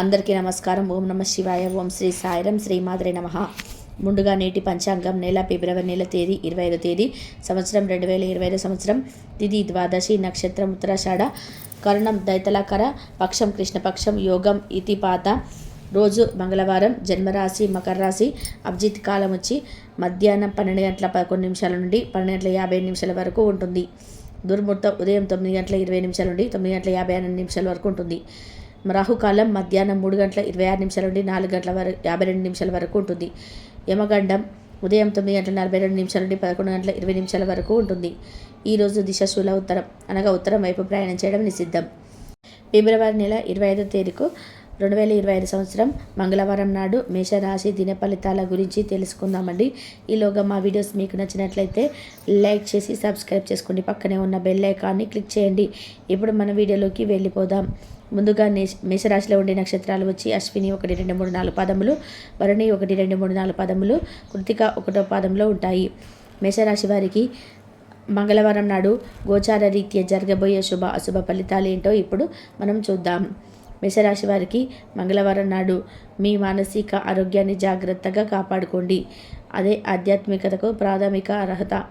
అందరికీ నమస్కారం. ఓం నమ శివాయ ఓం శ్రీ సాయిరం శ్రీ మాదరే నమ. ముందుగా నేటి పంచాంగం నెల ఫిబ్రవరి నెల తేదీ ఇరవై ఐదో తేదీ సంవత్సరం రెండు వేల ఇరవై ఐదో సంవత్సరం తిది ద్వాదశి నక్షత్రం ఉత్తరాషాఢ కరుణం దైతలకర పక్షం కృష్ణపక్షం యోగం ఇతిపాత. రోజు మంగళవారం జన్మరాశి మకర రాశి అభిజిత్ కాలం వచ్చి మధ్యాహ్నం పన్నెండు గంటల పదకొండు నిమిషాల నుండి పన్నెండు గంటల యాభై నిమిషాల వరకు ఉంటుంది. దుర్ముహూర్తం ఉదయం తొమ్మిది గంటల ఇరవై నిమిషాల నుండి తొమ్మిది గంటల యాభై ఎనిమిది నిమిషాల వరకు ఉంటుంది. రాహుకాలం మధ్యాహ్నం మూడు గంటల ఇరవై ఆరు నిమిషాల నుండి నాలుగు గంటల వరకు యాభై రెండు నిమిషాల వరకు ఉంటుంది. యమగండం ఉదయం తొమ్మిది గంటల నలభై రెండు నిమిషాల నుండి పదకొండు గంటల ఇరవై నిమిషాల వరకు ఉంటుంది. ఈరోజు దిశ శూల ఉత్తరం. అనగా ఉత్తరం వైపు ప్రయాణం చేయడం నిషిద్ధం. ఫిబ్రవరి నెల ఇరవై ఐదో తేదీకు రెండు వేల ఇరవై ఐదు సంవత్సరం మంగళవారం నాడు మేషరాశి దిన ఫలితాల గురించి తెలుసుకుందామండి. ఈలోగా మా వీడియోస్ మీకు నచ్చినట్లయితే లైక్ చేసి సబ్స్క్రైబ్ చేసుకోండి పక్కనే ఉన్న బెల్ ఐకాన్ని క్లిక్ చేయండి. ఇప్పుడు మన వీడియోలోకి వెళ్ళిపోదాం. ముందుగా మేషరాశిలో ఉండే నక్షత్రాలు వచ్చి అశ్విని ఒకటి రెండు మూడు నాలుగు పదములు భరణి ఒకటి రెండు మూడు నాలుగు పదములు కృతిక ఒకటో పాదంలో ఉంటాయి. మేషరాశి వారికి మంగళవారం నాడు గోచార రీత్యా జరగబోయే శుభ అశుభ ఫలితాలు ఏంటో ఇప్పుడు మనం చూద్దాం. మేషరాశి వారికి మంగళవారం నాడు మీ మానసిక ఆరోగ్యాన్ని జాగ్రత్తగా కాపాడుకోండి. అదే ఆధ్యాత్మికతకు ప్రాథమిక అర్హత.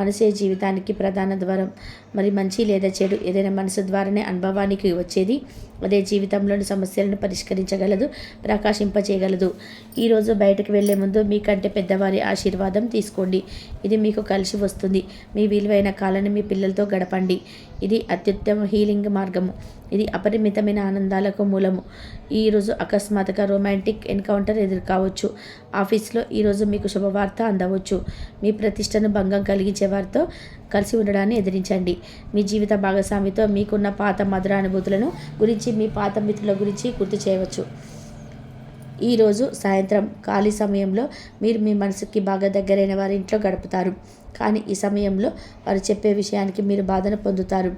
మనసే జీవితానికి ప్రధాన ద్వారం. మరి మంచి లేదా చెడు ఏదైనా మనసు ద్వారానే అనుభవానికి వచ్చేది అదే జీవితంలోని సమస్యలను పరిష్కరించగలదు ప్రకాశింపచేయగలదు. ఈరోజు బయటకు వెళ్ళే ముందు మీకంటే పెద్దవారి ఆశీర్వాదం తీసుకోండి. ఇది మీకు కలిసి వస్తుంది. మీ విలువైన కాలాన్ని మీ పిల్లలతో గడపండి. ఇది అత్యుత్తమ హీలింగ్ మార్గము. ఇది అపరిమితమైన ఆనందాలకు మూలము. ఈరోజు అకస్మాత్తుగా రొమాంటిక్ ఎన్కౌంటర్ ఎదురు కావచ్చు. ఆఫీస్లో ఈరోజు మీకు శుభవార్త అందవచ్చు. మీ ప్రతిష్టను భంగం కలిగించే వారితో కలిసి ఉండడాన్ని ఎదిరించండి. మీ జీవిత భాగస్వామితో మీకున్న పాత మధుర అనుభూతులను గురించి మీ పాత మిత్రుల గురించి గుర్తు చేయవచ్చు. ఈరోజు సాయంత్రం ఖాళీ సమయంలో మీరు మీ మనసుకి బాగా దగ్గరైన వారి ఇంట్లో గడుపుతారు. కానీ ఈ సమయంలో వారు చెప్పే విషయానికి మీరు బాధను పొందుతారు.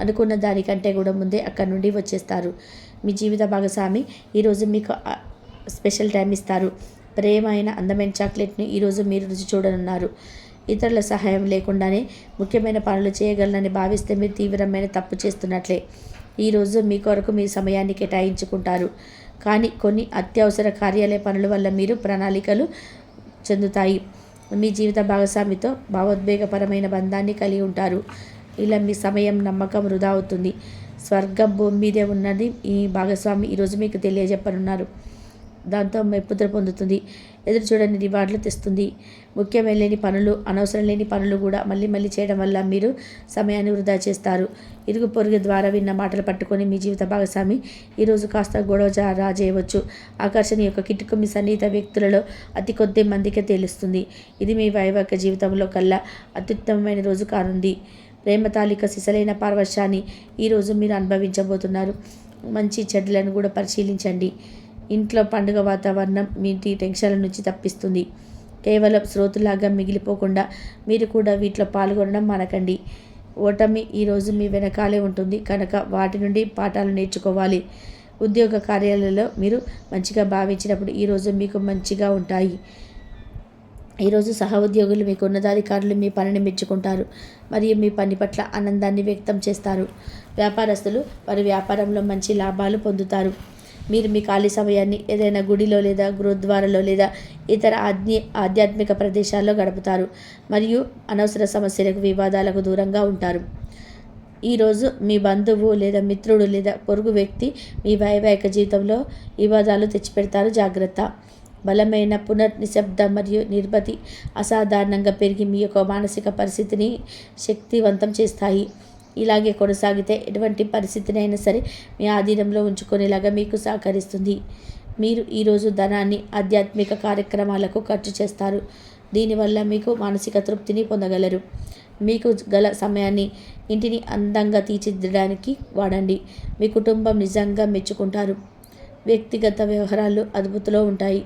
అనుకున్న దానికంటే కూడా ముందే అక్కడి నుండి వచ్చేస్తారు. మీ జీవిత భాగస్వామి ఈరోజు మీకు స్పెషల్ టైం ఇస్తారు. ప్రేమ అయిన అందమైన చాక్లెట్ని ఈరోజు మీరు రుచి చూడనున్నారు. ఇతరుల సహాయం లేకుండానే ముఖ్యమైన పనులు చేయగలనని భావిస్తే మీరు తీవ్రమైన తప్పు చేస్తున్నట్లే. ఈరోజు మీ కొరకు మీ సమయాన్ని కేటాయించుకుంటారు. కానీ కొన్ని అత్యవసర కార్యాలయ పనుల వల్ల మీరు ప్రణాళికలు చెందుతాయి. మీ జీవిత భాగస్వామితో భావోద్వేగపరమైన బంధాన్ని కలిగి ఉంటారు. ఇలా మీ సమయం నమ్మకం వృధా అవుతుంది. స్వర్గం భూమి మీదే ఉన్నది. ఈ భాగస్వామి ఈరోజు మీకు తెలియజెప్పనున్నారు. దాంతో మెప్పుదల పొందుతుంది. ఎదురు చూడని రివార్డులు తెస్తుంది. ముఖ్యమైన లేని పనులు అనవసరం లేని పనులు కూడా మళ్ళీ మళ్ళీ చేయడం వల్ల మీరు సమయాన్ని వృధా చేస్తారు. ఇరుగు పొరుగు ద్వారా విన్న మాటలు పట్టుకొని మీ జీవిత భాగస్వామి ఈరోజు కాస్త గొడవ జా- రాజేయవచ్చు. ఆకర్షణ యొక్క కిటుకు మీ సన్నిహిత వ్యక్తులలో అతి కొద్ది మందికి తెలుస్తుంది. ఇది మీ వైవాహిక జీవితంలో కల్లా అత్యుత్తమమైన రోజు కానుంది. ప్రేమ తాలిక సిసలైన పార్వశాన్ని ఈరోజు మీరు అనుభవించబోతున్నారు. మంచి చెడ్లను కూడా పరిశీలించండి. ఇంట్లో పండుగ వాతావరణం మీ ఇంటి టెన్షన్ల నుంచి తప్పిస్తుంది. కేవలం శ్రోతులాగా మిగిలిపోకుండా మీరు కూడా వీటిలో పాల్గొనడం మనకండి. ఓటమి ఈరోజు మీ వెనకాలే ఉంటుంది. కనుక వాటి నుండి పాఠాలు నేర్చుకోవాలి. ఉద్యోగ కార్యాలయంలో మీరు మంచిగా భావించినప్పుడు ఈరోజు మీకు మంచిగా ఉంటాయి. ఈరోజు సహోద్యోగులు మీకు ఉన్నతాధికారులు మీ పనిని మెచ్చుకుంటారు. మరియు మీ పని పట్ల ఆనందాన్ని వ్యక్తం చేస్తారు. వ్యాపారస్తులు వారి వ్యాపారంలో మంచి లాభాలు పొందుతారు. మీరు మీ ఖాళీ సమయాన్ని ఏదైనా గుడిలో లేదా గురుద్వారలో లేదా ఇతర ఆధ్య ఆధ్యాత్మిక ప్రదేశాల్లో గడుపుతారు మరియు అనవసర సమస్యలకు వివాదాలకు దూరంగా ఉంటారు. ఈరోజు మీ బంధువు లేదా మిత్రుడు లేదా పొరుగు వ్యక్తి మీ వైవాహిక జీవితంలో వివాదాలు తెచ్చిపెడతారు జాగ్రత్త. బలమైన పునర్నిశ్శబ్ద మరియు నిర్మతి అసాధారణంగా పెరిగి మీ యొక్క మానసిక పరిస్థితిని శక్తివంతం చేస్తాయి. ఇలాగే కొనసాగితే ఎటువంటి పరిస్థితినైనా సరే మీ ఆధీనంలో ఉంచుకునేలాగా మీకు సహకరిస్తుంది. మీరు ఈరోజు ధనాన్ని ఆధ్యాత్మిక కార్యక్రమాలకు ఖర్చు చేస్తారు. దీనివల్ల మీకు మానసిక తృప్తిని పొందగలరు. మీకు గల సమయాన్ని ఇంటిని అందంగా తీర్చిదిద్దడానికి వాడండి. మీ కుటుంబం నిజంగా మెచ్చుకుంటారు. వ్యక్తిగత వ్యవహారాలు అదుపులో ఉంటాయి.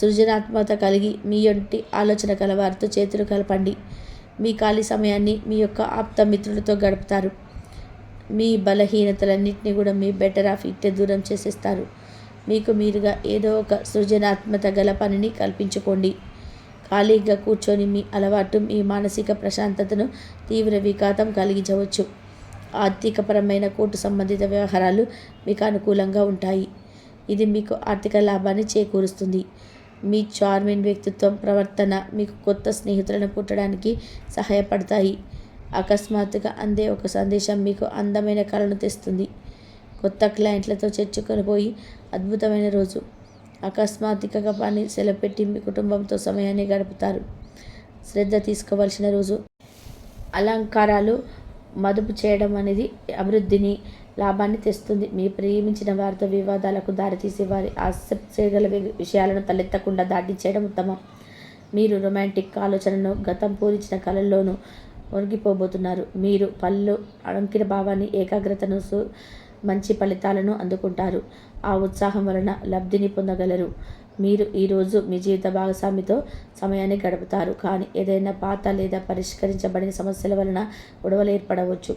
సృజనాత్మకత కలిగి మీ యొంటి ఆలోచన కలవారితో చేతులు కలపండి. మీ ఖాళీ సమయాన్ని మీ యొక్క ఆప్త మిత్రులతో గడుపుతారు. మీ బలహీనతలన్నింటినీ కూడా మీ బెటర్ ఆఫ్ ఇట్టే దూరం చేసేస్తారు. మీకు మీరుగా ఏదో ఒక సృజనాత్మక గల పనిని కల్పించుకోండి. ఖాళీగా కూర్చొని మీ అలవాటు మీ మానసిక ప్రశాంతతను తీవ్ర విఘాతం కలిగించవచ్చు. ఆర్థికపరమైన కోర్టు సంబంధిత వ్యవహారాలు మీకు అనుకూలంగా ఉంటాయి. ఇది మీకు ఆర్థిక లాభాన్ని చేకూరుస్తుంది. మీ చార్మిన్ వ్యక్తిత్వం ప్రవర్తన మీకు కొత్త స్నేహితులను పుట్టడానికి సహాయపడతాయి. అకస్మాత్తుగా అందే ఒక సందేశం మీకు అందమైన కళను తెస్తుంది. కొత్త క్లయింట్లతో చర్చకొని పోయి అద్భుతమైన రోజు. అకస్మాత్తుగా పని సెలపెట్టి మీ కుటుంబంతో సమయాన్ని గడుపుతారు. శ్రద్ధ తీసుకోవాల్సిన రోజు. అలంకారాలు మదుపు చేయడం అనేది అభివృద్ధిని లాభాన్ని తెస్తుంది. మీ ప్రేమించిన వారితో వివాదాలకు దారితీసే వారి ఆసక్తిగల విషయాలను తలెత్తకుండా దాటించేయడం ఉత్తమం. మీరు రొమాంటిక్ ఆలోచనను గతం పూరించిన కళల్లోనూ ఒరిగిపోబోతున్నారు. మీరు పళ్ళు అడంకిన భావాన్ని ఏకాగ్రతను మంచి ఫలితాలను అందుకుంటారు. ఆ ఉత్సాహం వలన లబ్ధిని పొందగలరు. మీరు ఈరోజు మీ జీవిత భాగస్వామితో సమయాన్ని గడుపుతారు. కానీ ఏదైనా పాత లేదా పరిష్కరించబడిన సమస్యల వలన గొడవలు ఏర్పడవచ్చు.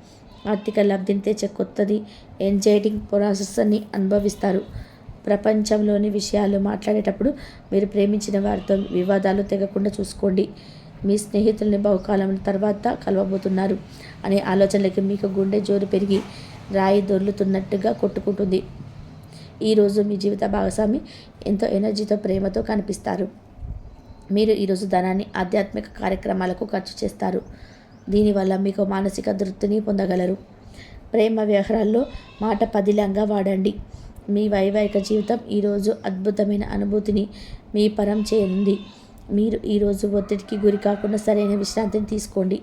ఆర్థిక లబ్ధిని తెచ్చే కొత్తది ఎంజైటింగ్ ప్రాసెస్ని అనుభవిస్తారు. ప్రపంచంలోని విషయాలు మాట్లాడేటప్పుడు మీరు ప్రేమించిన వారితో వివాదాలు తెగకుండా చూసుకోండి. మీ స్నేహితుల్ని బహుకాలం తర్వాత కలవబోతున్నారు అనే ఆలోచనలకి మీకు గుండె జోరు పెరిగి రాయి దొర్లుతున్నట్టుగా కొట్టుకుంటుంది. ఈరోజు మీ జీవిత భాగస్వామి ఎంతో ఎనర్జీతో ప్రేమతో కనిపిస్తారు. మీరు ఈరోజు ధనాన్ని ఆధ్యాత్మిక కార్యక్రమాలకు ఖర్చు చేస్తారు. దీనివల్ల మీకు మానసిక తృప్తిని పొందగలరు. ప్రేమ వ్యవహారాల్లో మాట పదిలంగా వాడండి. మీ వైవాహిక జీవితం ఈరోజు అద్భుతమైన అనుభూతిని మీ పరం చేయనుంది. మీరు ఈరోజు ఒత్తిడికి గురి కాకుండా సరైన విశ్రాంతిని తీసుకోండి.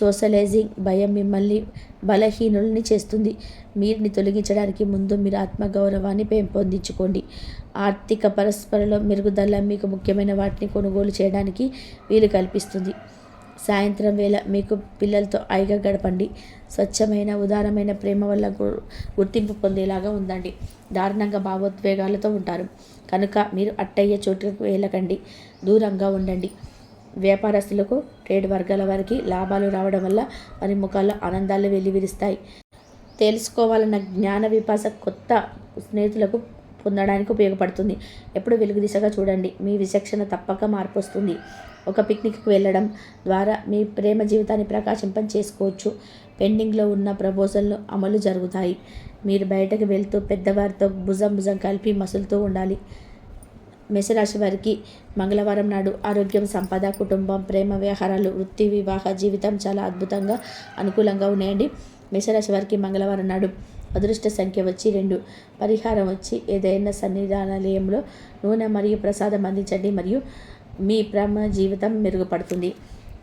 సోషలైజింగ్ భయం మిమ్మల్ని బలహీనుల్ని చేస్తుంది. మీరుని తొలగించడానికి ముందు మీరు ఆత్మగౌరవాన్ని పెంపొందించుకోండి. ఆర్థిక పరస్పరలో మెరుగుదల మీకు ముఖ్యమైన వాటిని కొనుగోలు చేయడానికి వీలు కల్పిస్తుంది. సాయంత్రం వేళ మీకు పిల్లలతో ఐగా గడపండి. స్వచ్ఛమైన ఉదారమైన ప్రేమ వల్ల గుర్తింపు పొందేలాగా ఉందండి. దారుణంగా భావోద్వేగాలతో ఉంటారు. కనుక మీరు అట్టయ్యే చోటుకు వెళ్ళకండి. దూరంగా ఉండండి. వ్యాపారస్తులకు ట్రేడ్ వర్గాల వారికి లాభాలు రావడం వల్ల వారి ముఖాల్లో ఆనందాలు వెల్లివిరుస్తాయి. తెలుసుకోవాలన్న జ్ఞాన విపాస కొత్త స్నేహితులకు పొందడానికి ఉపయోగపడుతుంది. ఎప్పుడు వెలుగు దిశగా చూడండి. మీ విచక్షణ తప్పక మార్పు వస్తుంది ఒక పిక్నిక్కి వెళ్ళడం ద్వారా మీ ప్రేమ జీవితాన్ని ప్రకాశింపం చేసుకోవచ్చు. పెండింగ్లో ఉన్న ప్రపోజల్లు అమలు జరుగుతాయి. మీరు బయటకు వెళ్తూ పెద్దవారితో భుజం భుజం కలిపి మసులుతూ ఉండాలి. మేషరాశి వారికి మంగళవారం నాడు ఆరోగ్యం సంపద కుటుంబం ప్రేమ వ్యవహారాలు వృత్తి వివాహ జీవితం చాలా అద్భుతంగా అనుకూలంగా ఉన్నాయండి. మేషరాశి వారికి మంగళవారం నాడు అదృష్ట సంఖ్య వచ్చి రెండు. పరిహారం వచ్చి ఏదైనా సన్నిధానాలయంలో నూనె మరియు ప్రసాదం అందించండి. మరియు మీ ప్రేమ జీవితం మెరుగుపడుతుంది.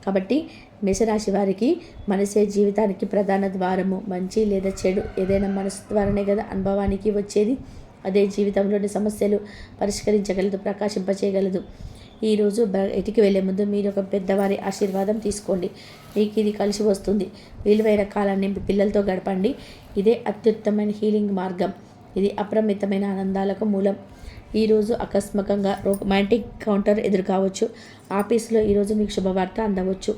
కాబట్టి మేషరాశి వారికి మనసే జీవితానికి ప్రధాన ద్వారము. మంచి లేదా చెడు ఏదైనా మనసు ద్వారానే కదా అనుభవానికి వచ్చేది. అదే జీవితంలోని సమస్యలు పరిష్కరించగలదు ప్రకాశింపచేయగలదు. ఈరోజు బయటికి వెళ్ళే ముందు మీరు ఒక పెద్దవారి ఆశీర్వాదం తీసుకోండి. మీకు ఇది కలిసి వస్తుంది. విలువైన కాలాన్ని పిల్లలతో గడపండి. ఇదే అత్యుత్తమైన హీలింగ్ మార్గం. ఇది అప్రమితమైన ఆనందాలకు మూలం. ఈరోజు ఆకస్మకంగా రొమాంటిక్ కౌంటర్ ఎదురు కావచ్చు. ఆఫీస్లో ఈరోజు మీకు శుభవార్త అందవచ్చు.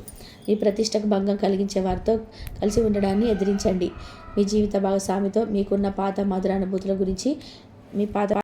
మీ ప్రతిష్టకు భంగం కలిగించే వారితో కలిసి ఉండడాన్ని ఎదిరించండి. మీ జీవిత భాగస్వామితో మీకున్న పాత మధుర అనుభూతుల గురించి మీ పాత